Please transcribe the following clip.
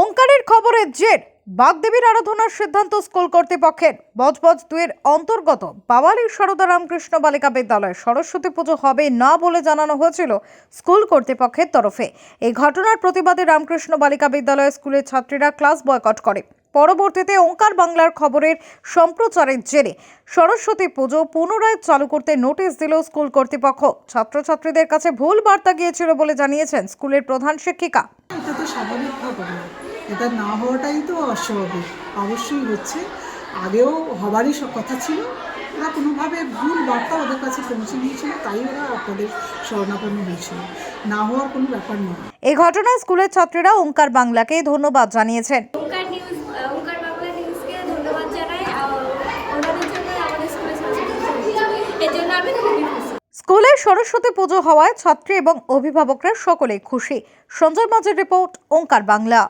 ওঙ্কারের খবরের জের। বাগদেবীর আরাধনার সিদ্ধান্ত স্কুল কর্তৃপক্ষের। বজবজ দুয়ের অন্তর্গত বাওয়ালির সারদা রামকৃষ্ণ বালিকা বিদ্যালয়ে সরস্বতী পুজো হবে না বলে জানানো হয়েছিল স্কুল কর্তৃপক্ষের তরফে। এই ঘটনার প্রতিবাদে রামকৃষ্ণ বালিকা বিদ্যালয় স্কুলের ছাত্রীরা ক্লাস বয়কট করে। পরবর্তীতে ওঙ্কার বাংলার খবরের সম্প্রচারের জেরে সরস্বতী পুজো পুনরায় চালু করতে নোটিশ দিল স্কুল কর্তৃপক্ষ। ছাত্রছাত্রীদের কাছে ভুল বার্তা গিয়েছিল বলে জানিয়েছেন স্কুলের প্রধান শিক্ষিকা। স্বাভাবিক এটা না হওয়াটাই তো অস্বাভাবিক। অবশ্যই হচ্ছে। আগেও হবারই সব কথা ছিল। ওরা কোনোভাবে ভুল বার্তা ওদের কাছে পৌঁছে দিয়েছিল তাই ওরা আপনাদের শরণাপন্ন হয়েছিল। না হওয়ার কোনো ব্যাপার নয়। এই ঘটনায় স্কুলের ছাত্রীরা ওঙ্কার বাংলাকে ধন্যবাদ জানিয়েছেন। ওঙ্কার নিউজ আহ, ওঙ্কার বাংলা নিউজকে ধন্যবাদ জানাই। আহ, ওনাদের জন্য আমাদের স্কুলে সরস্বতী পুজো হচ্ছে। এর জন্য আমি খুবই খুশি। স্কুলে সরস্বতী পুজো হওয়ায় ছাত্রী এবং অভিভাবকরা সকলেই খুশি। সঞ্জয় মাঝের রিপোর্ট ওঙ্কার বাংলা।